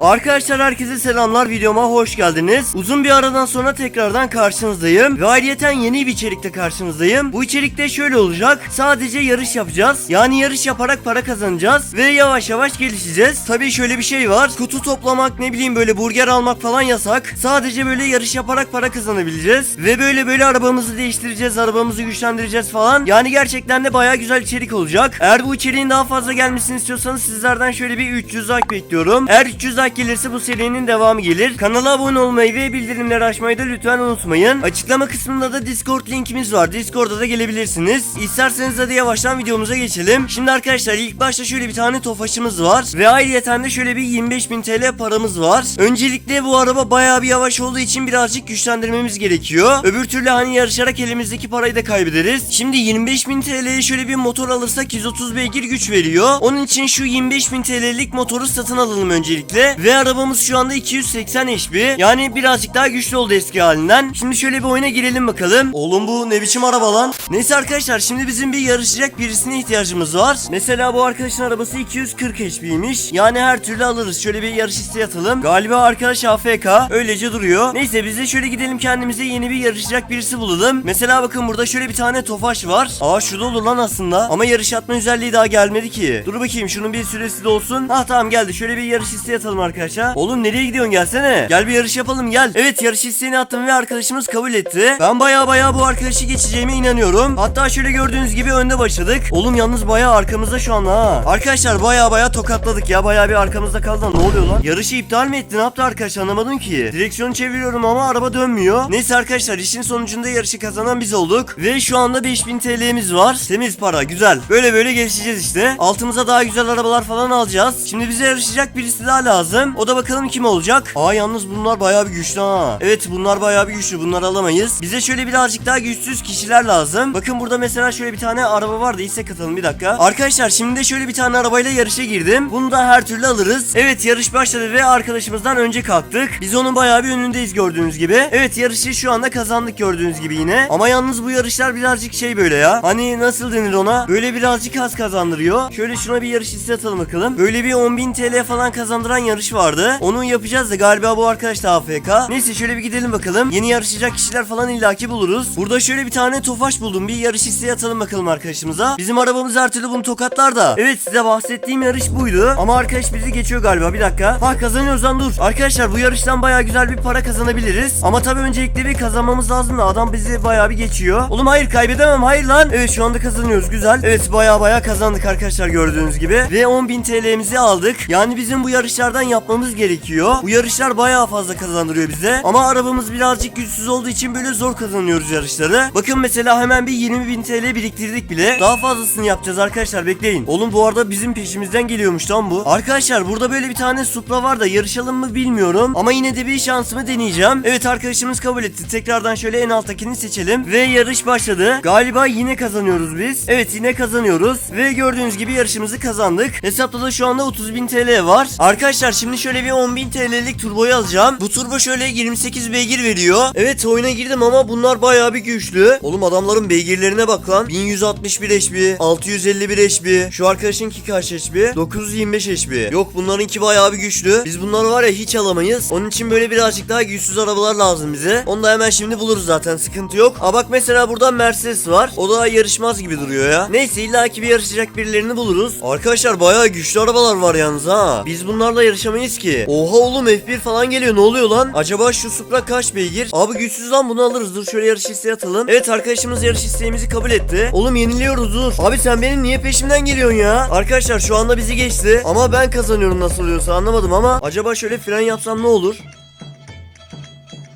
Arkadaşlar herkese selamlar videoma hoş geldiniz. Uzun bir aradan sonra tekrardan karşınızdayım. Ve ayrıyeten yeni bir içerikte karşınızdayım. Bu içerikte şöyle olacak. Sadece yarış yapacağız. Yani yarış yaparak para kazanacağız. Ve yavaş yavaş gelişeceğiz. Tabii şöyle bir şey var. Kutu toplamak ne bileyim böyle burger almak falan yasak. Sadece böyle yarış yaparak para kazanabileceğiz. Ve böyle böyle arabamızı değiştireceğiz. Arabamızı güçlendireceğiz falan. Yani gerçekten de baya güzel içerik olacak. Eğer bu içeriğin daha fazla gelmesini istiyorsanız sizlerden şöyle bir 300 like bekliyorum. Eğer 300 like gelirse bu serinin devamı gelir. Kanala abone olmayı ve bildirimleri açmayı da lütfen unutmayın. Açıklama kısmında da Discord linkimiz var. Discord'a da gelebilirsiniz. İsterseniz hadi yavaştan videomuza geçelim. Şimdi arkadaşlar ilk başta şöyle bir tane tofaşımız var. Ve ayrıyeten de şöyle bir 25.000 TL paramız var. Öncelikle bu araba bayağı bir yavaş olduğu için birazcık güçlendirmemiz gerekiyor. Öbür türlü hani yarışarak elimizdeki parayı da kaybederiz. Şimdi 25.000 TL'ye şöyle bir motor alırsak 130 beygir güç veriyor. Onun için şu 25.000 TL'lik motoru satın alalım öncelikle. Ve arabamız şu anda 280 HP. Yani birazcık daha güçlü oldu eski halinden. Şimdi şöyle bir oyuna girelim bakalım. Oğlum bu ne biçim araba lan? Neyse arkadaşlar şimdi bizim bir yarışacak birisine ihtiyacımız var. Mesela bu arkadaşın arabası 240 HP'ymiş. Yani her türlü alırız. Şöyle bir yarış isteği atalım. Galiba arkadaş AFK. Öylece duruyor. Neyse biz de şöyle gidelim kendimize yeni bir yarışacak birisi bulalım. Mesela bakın burada şöyle bir tane tofaş var. Aa şurada olur lan aslında. Ama yarış atma özelliği daha gelmedi ki. Dur bakayım şunun bir süresi de olsun. Ha tamam geldi. Şöyle bir yarış isteği atalım arkadaşlar. Oğlum nereye gidiyorsun gelsene. Gel bir yarış yapalım gel. Evet yarış isteğini attım ve arkadaşımız kabul etti. Ben baya baya bu arkadaşı geçeceğime inanıyorum. Hatta şöyle gördüğünüz gibi önde başladık. Oğlum yalnız baya arkamızda şu anda ha. Arkadaşlar baya baya tokatladık ya. Baya bir arkamızda kaldı. Ne oluyor lan? Yarışı iptal mi etti? Ne yaptı arkadaş anlamadım ki. Direksiyonu çeviriyorum ama araba dönmüyor. Neyse arkadaşlar işin sonucunda yarışı kazanan biz olduk. Ve şu anda 5000 TL'miz var. Temiz para güzel. Böyle böyle gelişeceğiz işte. Altımıza daha güzel arabalar falan alacağız. Şimdi bize yarışacak birisi daha lazım. O da bakalım kim olacak. Aa yalnız bunlar bayağı bir güçlü ha. Evet bunlar bayağı bir güçlü. Bunları alamayız. Bize şöyle birazcık daha güçsüz kişiler lazım. Bakın burada mesela şöyle bir tane araba vardı. İse katalım bir dakika. Arkadaşlar şimdi de şöyle bir tane arabayla yarışa girdim. Bunu da her türlü alırız. Evet yarış başladı ve arkadaşımızdan önce kalktık. Biz onun bayağı bir önündeyiz gördüğünüz gibi. Evet yarışı şu anda kazandık gördüğünüz gibi yine. Ama yalnız bu yarışlar birazcık şey böyle ya. Hani nasıl denir ona? Böyle birazcık az kazandırıyor. Şöyle şuna bir yarış isteği atalım bakalım. Böyle bir 10.000 TL falan kazandıran yarış vardı. Onu yapacağız da galiba bu arkadaş da AFK. Neyse şöyle bir gidelim bakalım. Yeni yarışacak kişiler falan illaki buluruz. Burada şöyle bir tane tofaş buldum. Bir yarış isteği atalım bakalım arkadaşımıza. Bizim arabamız her türlü bunu tokatlar da. Evet size bahsettiğim yarış buydu. Ama arkadaş bizi geçiyor galiba. Bir dakika. Ha kazanıyoruz lan dur. Arkadaşlar bu yarıştan baya güzel bir para kazanabiliriz. Ama tabii öncelikle bir kazanmamız lazım da adam bizi baya bir geçiyor. Oğlum hayır kaybedemem hayır lan. Evet şu anda kazanıyoruz güzel. Evet baya baya kazandık arkadaşlar gördüğünüz gibi. Ve 10.000 TL'mizi aldık. Yani bizim bu yarışlardan yapmamız gerekiyor. Bu yarışlar baya fazla kazandırıyor bize. Ama arabamız birazcık güçsüz olduğu için böyle zor kazanıyoruz yarışları. Bakın mesela hemen bir 20.000 TL biriktirdik bile. Daha fazlasını yapacağız arkadaşlar bekleyin. Oğlum bu arada bizim peşimizden geliyormuş lan bu. Arkadaşlar burada böyle bir tane Supra var da yarışalım mı bilmiyorum. Ama yine de bir şansımı deneyeceğim. Evet arkadaşımız kabul etti. Tekrardan şöyle en alttakini seçelim. Ve yarış başladı. Galiba yine kazanıyoruz biz. Evet yine kazanıyoruz. Ve gördüğünüz gibi yarışımızı kazandık. Hesapta da şu anda 30.000 TL var. Arkadaşlar şimdi şöyle bir 10.000 TL'lik turboyu alacağım. Bu turbo şöyle 28 beygir veriyor. Evet oyuna girdim ama bunlar bayağı bir güçlü. Oğlum adamların beygirlerine bak lan. 1161 HP, 651 HP. Şu arkadaşınki kaç HP? 925 HP. Yok bunlarınki bayağı bir güçlü. Biz bunları var ya hiç alamayız. Onun için böyle birazcık daha güçsüz arabalar lazım bize. Onu da hemen şimdi buluruz zaten sıkıntı yok. Aa bak mesela burada Mercedes var. O da yarışmaz gibi duruyor ya. Neyse illaki bir yarışacak birilerini buluruz. Arkadaşlar bayağı güçlü arabalar var yalnız ha. Biz bunlarla yarışamayız ki. Oha oğlum F1 falan geliyor ne oluyor lan? Acaba şu Supra kaç beygir? Abi güçsüz lan bunu alırız. Dur şöyle yarış isteği atalım. Evet arkadaşımız yarış isteğimizi kabul etti. Oğlum yeniliyoruz dur. Abi sen benim niye peşimden geliyorsun ya? Arkadaşlar şu anda bizi geçti. Ama ben kazanıyorum nasıl oluyorsa anlamadım ama. Acaba şöyle fren yapsam ne olur?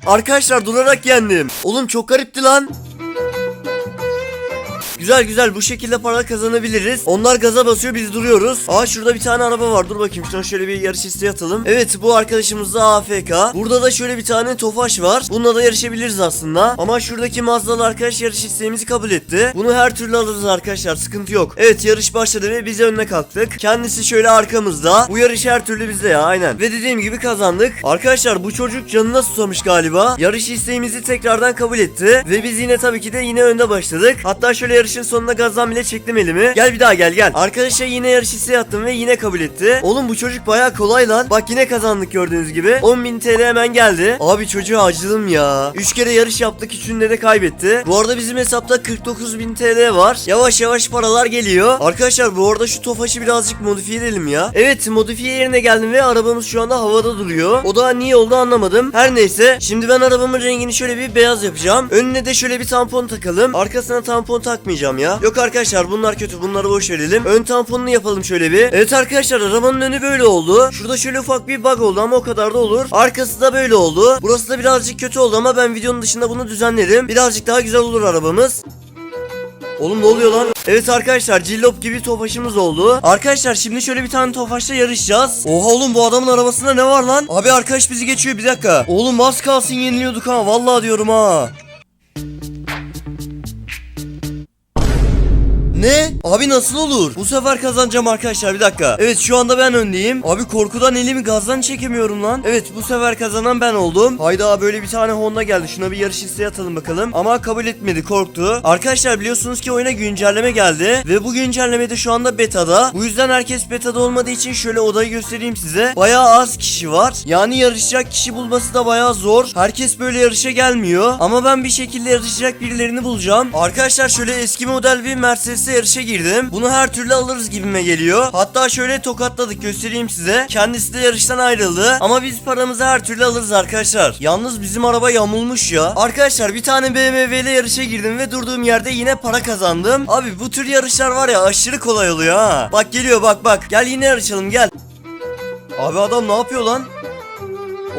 Arkadaşlar durarak yendim. Oğlum çok garipti lan. Güzel güzel bu şekilde para kazanabiliriz. Onlar gaza basıyor biz duruyoruz. Aa şurada bir tane araba var. Dur bakayım şuna şöyle bir yarış isteği atalım. Evet bu arkadaşımız da AFK. Burada da şöyle bir tane Tofaş var. Bununla da yarışabiliriz aslında. Ama şuradaki Mazdalı arkadaş yarış isteğimizi kabul etti. Bunu her türlü alırız arkadaşlar. Sıkıntı yok. Evet yarış başladı ve biz önüne kalktık. Kendisi şöyle arkamızda. Bu yarış her türlü bizde ya aynen. Ve dediğim gibi kazandık. Arkadaşlar bu çocuk canına susamış galiba. Yarış isteğimizi tekrardan kabul etti. Ve biz yine tabii ki de yine önde başladık. Hatta şöyle yarış yarışın sonunda gazdan bile çektim elimi. Gel bir daha gel gel. Arkadaşa yine yarış isteği attım ve yine kabul etti. Oğlum bu çocuk baya kolay lan. Bak yine kazandık gördüğünüz gibi. 10.000 TL hemen geldi. Abi çocuğa acıdım ya. 3 kere yarış yaptık. Üçünde de kaybetti. Bu arada bizim hesapta 49.000 TL var. Yavaş yavaş paralar geliyor. Arkadaşlar bu arada şu Tofaş'ı birazcık modifiye edelim ya. Evet modifiye yerine geldim ve arabamız şu anda havada duruyor. O da niye oldu anlamadım. Her neyse. Şimdi ben arabamın rengini şöyle bir beyaz yapacağım. Önüne de şöyle bir tampon takalım. Arkasına tampon takmayacağım ya. Yok arkadaşlar bunlar kötü. Bunları boş verelim. Ön tamponunu yapalım şöyle bir. Evet arkadaşlar arabanın önü böyle oldu. Şurada şöyle ufak bir bug oldu ama o kadar da olur. Arkası da böyle oldu. Burası da birazcık kötü oldu ama ben videonun dışında bunu düzenlerim. Birazcık daha güzel olur arabamız. Oğlum ne oluyor lan? Evet arkadaşlar cillop gibi tofaşımız oldu. Arkadaşlar şimdi şöyle bir tane tofaşla yarışacağız. Oha oğlum bu adamın arabasında ne var lan? Abi arkadaş bizi geçiyor bir dakika. Oğlum az kalsın yeniliyorduk ha vallahi diyorum ha. Ne? Abi nasıl olur? Bu sefer kazanacağım arkadaşlar bir dakika. Evet şu anda ben öndeyim. Abi korkudan elimi gazdan çekemiyorum lan. Evet bu sefer kazanan ben oldum. Hayda böyle bir tane Honda geldi. Şuna bir yarış isteği atalım bakalım. Ama kabul etmedi korktu. Arkadaşlar biliyorsunuz ki oyuna güncelleme geldi. Ve bu güncellemede şu anda betada. Bu yüzden herkes betada olmadığı için şöyle odayı göstereyim size. Bayağı az kişi var. Yani yarışacak kişi bulması da bayağı zor. Herkes böyle yarışa gelmiyor. Ama ben bir şekilde yarışacak birilerini bulacağım. Arkadaşlar şöyle eski model bir Mercedes'e yarışa girdim. Bunu her türlü alırız gibime geliyor. Hatta şöyle tokatladık göstereyim size. Kendisi de yarıştan ayrıldı. Ama biz paramızı her türlü alırız arkadaşlar. Yalnız bizim araba yamulmuş ya. Arkadaşlar bir tane BMW ile yarışa girdim ve durduğum yerde yine para kazandım. Abi bu tür yarışlar var ya aşırı kolay oluyor ha. Bak geliyor bak bak. Gel yine yarışalım gel. Abi adam ne yapıyor lan?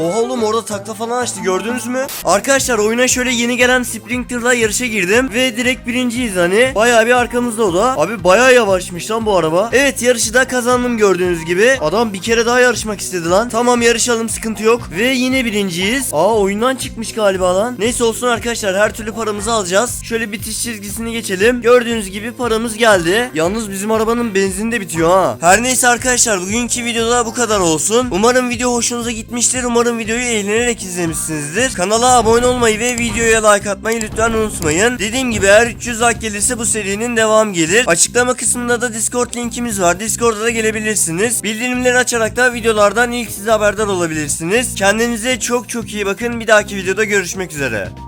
Oha oğlum orada takla falan açtı gördünüz mü? Arkadaşlar oyuna şöyle yeni gelen Sprinter'la yarışa girdim ve direkt birinciyiz hani. Bayağı bir arkamızda o da. Abi bayağı yavaşmış lan bu araba. Evet yarışı da kazandım gördüğünüz gibi. Adam bir kere daha yarışmak istedi lan. Tamam yarışalım sıkıntı yok. Ve yine birinciyiz. Aa oyundan çıkmış galiba lan. Neyse olsun arkadaşlar her türlü paramızı alacağız. Şöyle bitiş çizgisini geçelim. Gördüğünüz gibi paramız geldi. Yalnız bizim arabanın benzini de bitiyor ha. Her neyse arkadaşlar bugünkü videoda bu kadar olsun. Umarım video hoşunuza gitmiştir. Umarım videoyu eğlenerek izlemişsinizdir. Kanala abone olmayı ve videoya like atmayı lütfen unutmayın. Dediğim gibi eğer 300 like gelirse bu serinin devam gelir. Açıklama kısmında da Discord linkimiz var. Discord'a da gelebilirsiniz. Bildirimleri açarak da videolardan ilk size haberdar olabilirsiniz. Kendinize çok çok iyi bakın. Bir dahaki videoda görüşmek üzere.